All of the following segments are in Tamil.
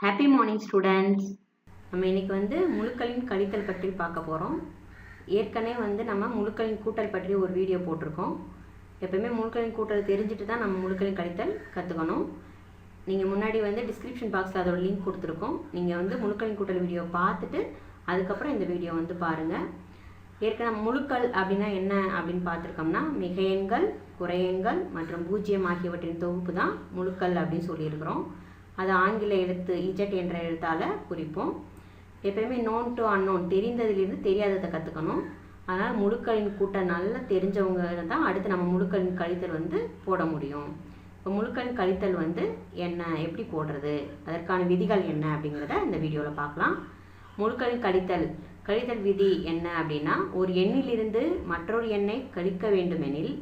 ஹாப்பி மார்னிங் ஸ்டூடெண்ட்ஸ் நம்ம இன்னைக்கு வந்து முழுக்களின் கழித்தல் பற்றி பார்க்க போகிறோம் ஏற்கனவே வந்து நம்ம முழுக்களின் கூட்டல் பற்றி ஒரு வீடியோ போட்டிருக்கோம். எப்போயுமே முழுக்களின் கூட்டல் தெரிஞ்சுட்டு தான் நம்ம முழுக்களின் கழித்தல் கற்றுக்கணும் நீங்கள் முன்னாடி வந்து டிஸ்கிரிப்ஷன் பாக்ஸில் அதோட லிங்க் கொடுத்துருக்கோம். நீங்கள் வந்து முழுக்களின் கூட்டல் வீடியோ பார்த்துட்டு அதுக்கப்புறம் இந்த வீடியோ வந்து பாருங்கள் ஏற்கனவே முழுக்கள் அப்படின்னா என்ன அப்படின்னு பார்த்துருக்கோம்னா மிகையன்கள் குறையன்கள் மற்றும் பூஜ்ஜியம் ஆகியவற்றின் தொகுப்பு தான் முழுக்கள் அப்படின்னு சொல்லியிருக்கிறோம். அது ஆங்கில எழுத்து இஜட் என்ற எழுத்தால் குறிப்போம். எப்பயுமே நோன் டு அன்னோன் தெரிந்ததிலிருந்து தெரியாததை கற்றுக்கணும் அதனால் முழுக்களின் கூட்டம் நல்லா தெரிஞ்சவங்க தான் அடுத்து நம்ம முழுக்களின் கழித்தல் வந்து போட முடியும். இப்போ முழுக்களின் கழித்தல் வந்து என்ன எப்படி போடுறது அதற்கான விதிகள் என்ன அப்படிங்கிறத இந்த வீடியோவில் பார்க்கலாம். முழுக்களின் கழித்தல். கழித்தல் விதி என்ன அப்படின்னா ஒரு எண்ணிலிருந்து மற்றொரு எண்ணை கழிக்க வேண்டுமெனில்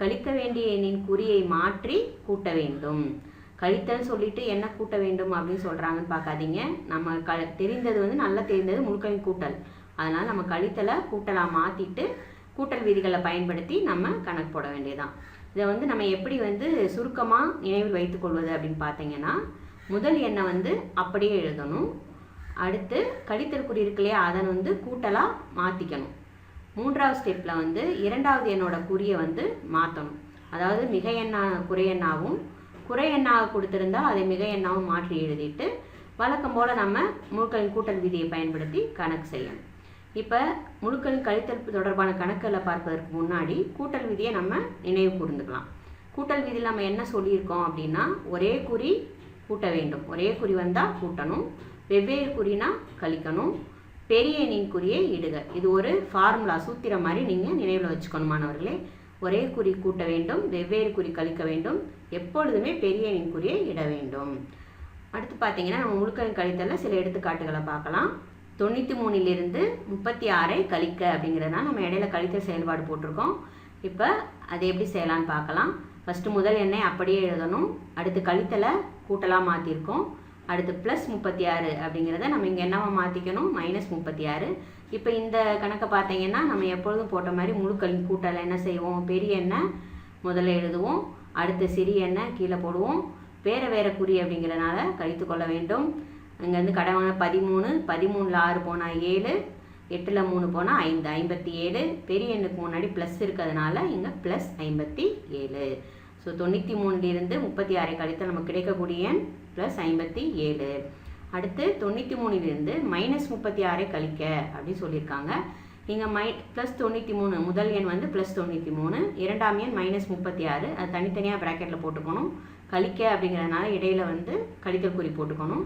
கழிக்க வேண்டிய எண்ணின் குறியை மாற்றி கூட்ட வேண்டும். கழித்தல் சொல்லிட்டு என்ன கூட்ட வேண்டும் அப்படின்னு சொல்கிறாங்கன்னு பார்க்காதீங்க. நம்ம க தெரிந்தது வந்து நல்லா தெரிந்தது முழுக்களின் கூட்டல். அதனால் நம்ம கழித்தலை கூட்டலாக மாற்றிட்டு கூட்டல் விதிகளை பயன்படுத்தி நம்ம கணக்கு போட வேண்டியதான் இதை வந்து நம்ம எப்படி வந்து சுருக்கமாக நினைவில் வைத்துக்கொள்வது அப்படின்னு பார்த்தீங்கன்னா முதல் எண்ணை வந்து அப்படியே எழுதணும். அடுத்து கழித்தல் குறி இருக்கு இல்லையா அதை வந்து கூட்டலாக மாற்றிக்கணும் மூன்றாவது ஸ்டெப்பில் வந்து இரண்டாவது எண்ணோட குறியை வந்து மாற்றணும் அதாவது மிக எண்ணா குறை எண்ணாகவும் குறை எண்ணாக கொடுத்துருந்தா அதை மிக எண்ணாகவும் மாற்றி எழுதிட்டு வழக்கம் போல் நம்ம முழுக்களின் கூட்டல் விதியை பயன்படுத்தி கணக்கு செய்யணும். இப்போ முழுக்களின் கழித்தல் தொடர்பான கணக்குகளை பார்ப்பதற்கு முன்னாடி கூட்டல் விதியை நம்ம நினைவு கூர்ந்துக்கலாம். கூட்டல் விதியில் நம்ம என்ன சொல்லியிருக்கோம் அப்படின்னா ஒரே குறி கூட்ட வேண்டும். ஒரே குறி வந்தால் கூட்டணும். வெவ்வேறு குறினா கழிக்கணும். பெரிய எண்ணின் குறியை இடுக. இது ஒரு ஃபார்முலா சூத்திரம் மாதிரி நீங்கள் நினைவில் வச்சுக்கணும் மாணவர்களே. ஒரே குறி கூட்ட வேண்டும் வெவ்வேறு குறி கழிக்க வேண்டும் எப்பொழுதுமே பெரிய எண்ணின் குறியை இட வேண்டும். அடுத்து பார்த்தீங்கன்னா நம்ம முழுக்களின் கழித்தலில் சில எடுத்துக்காட்டுகளை பார்க்கலாம். தொண்ணூற்றி மூணிலிருந்து முப்பத்தி ஆறை கழிக்க அப்படிங்கிறதுனால நம்ம இடையில கழித்தல் செயல்பாடு போட்டிருக்கோம். இப்போ அதை எப்படி செய்யலான்னு பார்க்கலாம். ஃபஸ்ட்டு முதல் எண்ணை அப்படியே எழுதணும். அடுத்து கழித்தலை கூட்டலாக மாற்றிருக்கோம் அடுத்து ப்ளஸ் முப்பத்தி ஆறு அப்படிங்கிறத நம்ம இங்கே என்னவா மாற்றிக்கணும் மைனஸ் முப்பத்தி ஆறு. இப்போ இந்த கணக்கை பார்த்தீங்கன்னா நம்ம எப்பொழுதும் போட்ட மாதிரி முழுக்களின் கூட்டலை என்ன செய்வோம்? பெரிய எண்ணெய் முதல்ல எழுதுவோம். அடுத்து சிறிய எண்ணெய் கீழே போடுவோம். வேறு வேறு குறி அப்படிங்கிறனால கழித்து கொள்ள வேண்டும். இங்கேருந்து கடை பதிமூணு பதிமூணில் ஆறு போனால் ஏழு எட்டில் மூணு போனால் ஐந்து ஐம்பத்தி ஏழு. பெரிய எண்ணுக்கு முன்னாடி ப்ளஸ் இருக்கிறதுனால இங்கே ப்ளஸ் ஐம்பத்தி ஏழு. ஸோ தொண்ணூற்றி மூணுலேருந்து முப்பத்தி ஆறை கழித்து நமக்கு கிடைக்கக்கூடிய எண் ப்ளஸ் ஐம்பத்தி ஏழு. அடுத்து தொண்ணூற்றி மூணுலேருந்து மைனஸ் முப்பத்தி ஆறை கழிக்க அப்படின்னு சொல்லியிருக்காங்க. இங்கே மை ப்ளஸ் தொண்ணூற்றி மூணு முதல் எண் வந்து ப்ளஸ் தொண்ணூற்றி மூணு இரண்டாம் எண் மைனஸ் முப்பத்தி ஆறு. அது தனித்தனியாக ப்ராக்கெட்டில் போட்டுக்கணும். கழிக்க அப்படிங்கிறதுனால இடையில வந்து கழித்தல் குறி போட்டுக்கணும்.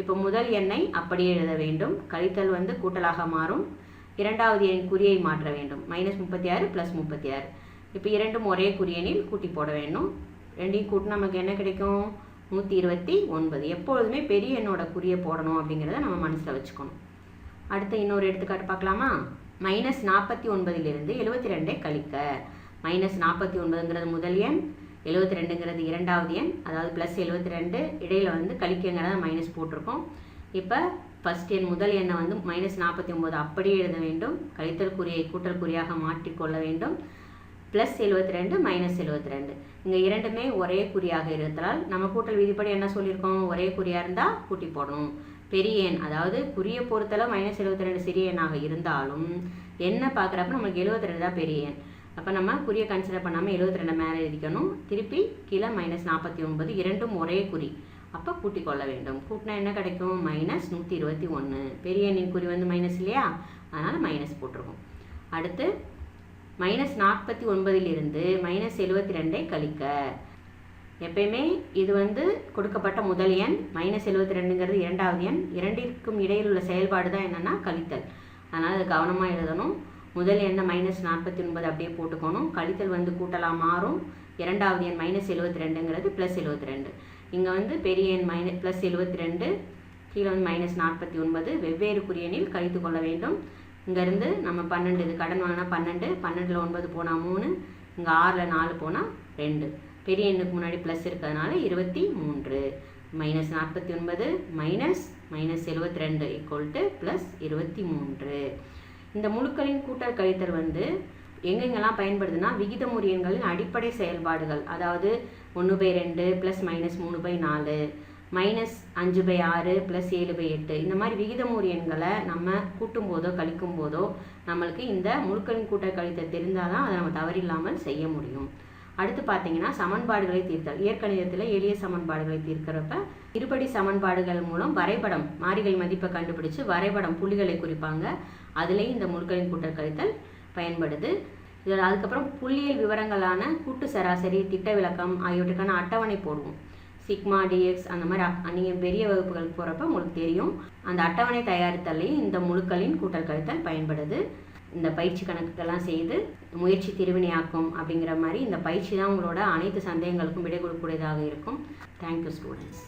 இப்போ முதல் எண்ணை அப்படியே எழுத வேண்டும். கழித்தல் வந்து கூட்டலாக மாறும். இரண்டாவது எண் குறியை மாற்ற வேண்டும். மைனஸ் முப்பத்தி ஆறு ப்ளஸ் முப்பத்தி ஆறு. இப்போ இரண்டும் ஒரே குறியனில் கூட்டி போட வேண்டும். ரெண்டையும் கூட்டி நமக்கு என்ன கிடைக்கும்? நூற்றி இருபத்தி ஒன்பது. எப்பொழுதுமே பெரிய எண்ணோட குறியை போடணும் அப்படிங்கிறத நம்ம மனசில் வச்சுக்கணும். அடுத்து இன்னொரு எடுத்துக்காட்டு பார்க்கலாமா? மைனஸ் நாற்பத்தி ஒன்பதிலிருந்து எழுபத்தி ரெண்டை கழிக்க. மைனஸ் நாற்பத்தி ஒன்பதுங்கிறது முதல் எண் எழுபத்தி ரெண்டுங்கிறது இரண்டாவது எண் அதாவது ப்ளஸ் எழுபத்தி ரெண்டு இடையில் வந்து கழிக்கங்கிறத மைனஸ் போட்டிருக்கோம். இப்போ ஃபஸ்ட் எண் முதல் எண்ணை வந்து மைனஸ் நாற்பத்தி ஒம்பது அப்படியே எழுத வேண்டும். கழித்தல் குறியை கூட்டல் குறியாக மாற்றிக்கொள்ள வேண்டும். ப்ளஸ் எழுபத்தி ரெண்டு மைனஸ் எழுபத்தி ரெண்டு இங்கே இரண்டுமே ஒரே குறியாக இருந்ததால் நம்ம கூட்டல் விதிப்படி என்ன சொல்லியிருக்கோம் ஒரே குறியாக இருந்தால் கூட்டி போடணும். பெரிய எண் அதாவது குறியை பொறுத்தளவு மைனஸ் எழுபத்தி ரெண்டு சிறிய எண்ணாக இருந்தாலும் என்ன பார்க்குறப்ப நம்மளுக்கு எழுபத்தி ரெண்டு தான் பெரிய எண். அப்போ நம்ம குறியை கன்சிடர் பண்ணாமல் எழுபத்தி ரெண்டு மேலே எழுதிக்கணும் திருப்பி கீழே மைனஸ் நாற்பத்தி ஒன்பது இரண்டும் ஒரே குறி. அப்போ கூட்டி கொள்ள வேண்டும். கூட்டினா என்ன கிடைக்கும்? மைனஸ் நூற்றி இருபத்தி ஒன்று பெரிய எண்ணின் குறி வந்து மைனஸ் இல்லையா? அதனால் மைனஸ் போட்டிருக்கோம். அடுத்து மைனஸ் நாற்பத்தி ஒன்பதிலிருந்து மைனஸ் எழுபத்தி ரெண்டை கழிக்க. எப்பயுமே இது வந்து கொடுக்கப்பட்ட முதல் எண் மைனஸ் எழுபத்தி ரெண்டுங்கிறது இரண்டாவது எண். இரண்டிற்கும் இடையில் உள்ள செயல்பாடு தான் என்னென்னா கழித்தல். அதனால் அது கவனமாக எழுதணும். முதல் எண்ணை மைனஸ் நாற்பத்தி ஒன்பது அப்படியே போட்டுக்கணும். கழித்தல் வந்து கூட்டலாம் மாறும். இரண்டாவது எண் மைனஸ் எழுபத்தி ரெண்டுங்கிறது ப்ளஸ் எழுபத்தி ரெண்டு. இங்கே வந்து பெரிய எண் மைனஸ் ப்ளஸ் எழுபத்தி ரெண்டு கீழே வந்து மைனஸ் நாற்பத்தி ஒன்பது. வெவ்வேறு குறியனில் கழித்து கொள்ள வேண்டும். இங்கேருந்து நம்ம பன்னெண்டு இது கடன் வாங்கினா பன்னெண்டு பன்னெண்டில் ஒன்பது போனால் மூணு இங்கே ஆறில் நாலு போனால் ரெண்டு. பெரிய எண்ணுக்கு முன்னாடி ப்ளஸ் இருக்கிறதுனால இருபத்தி மூன்று. மைனஸ் நாற்பத்தி ஒன்பது மைனஸ் மைனஸ் எழுபத்தி ரெண்டு ஈக்குவல் டு ப்ளஸ் இருபத்தி மூன்று. இந்த முழுக்களின் கூட்டல் கழித்தல் வந்து எங்கெங்கெல்லாம் பயன்படுதுன்னா விகித முறியங்களின் அடிப்படை செயல்பாடுகள். அதாவது ஒன்று பை ரெண்டு ப்ளஸ் மைனஸ் மூணு பை நாலு. மைனஸ் அஞ்சு பை ஆறு ப்ளஸ் ஏழு பை எட்டு. இந்த மாதிரி விகிதமுறு எண்களை நம்ம கூட்டும் போதோ கழிக்கும் போதோ நம்மளுக்கு இந்த முழுக்களின் கூட்ட கழித்தல் தெரிந்தால் தான் அதை நம்ம தவறில்லாமல் செய்ய முடியும். அடுத்து பார்த்தீங்கன்னா சமன்பாடுகளை தீர்த்தல். இயற்கணிதத்தில் எளிய சமன்பாடுகளை தீர்க்கிறப்ப இருபடி சமன்பாடுகள் மூலம் வரைபடம் மாறிகள் மதிப்பை கண்டுபிடிச்சு வரைபடம் புள்ளிகளை குறிப்பாங்க. அதுலேயும் இந்த முழுக்களின் கூட்டல் கழித்தல் பயன்படுது. இதில் அதுக்கப்புறம் புள்ளியியல் விவரங்களான கூட்டு சராசரி திட்ட விளக்கம் ஆகியவற்றுக்கான அட்டவணை போடுவோம். சிக்மா டிஎக்ஸ் அந்த மாதிரி நீங்கள் பெரிய வகுப்புகளுக்கு போகிறப்ப உங்களுக்கு தெரியும். அந்த அட்டவணை தயாரித்தலையும் இந்த முழுக்களின் கூட்டல் கழித்தல் பயன்படுது. இந்த பயிற்சி கணக்குகள்லாம் செய்து முயற்சி திருவினையாக்கும் அப்படிங்கிற மாதிரி இந்த பயிற்சி தான் உங்களோட அனைத்து சந்தேகங்களுக்கும் விடை கொடுக்கக்கூடியதாக இருக்கும். Thank you students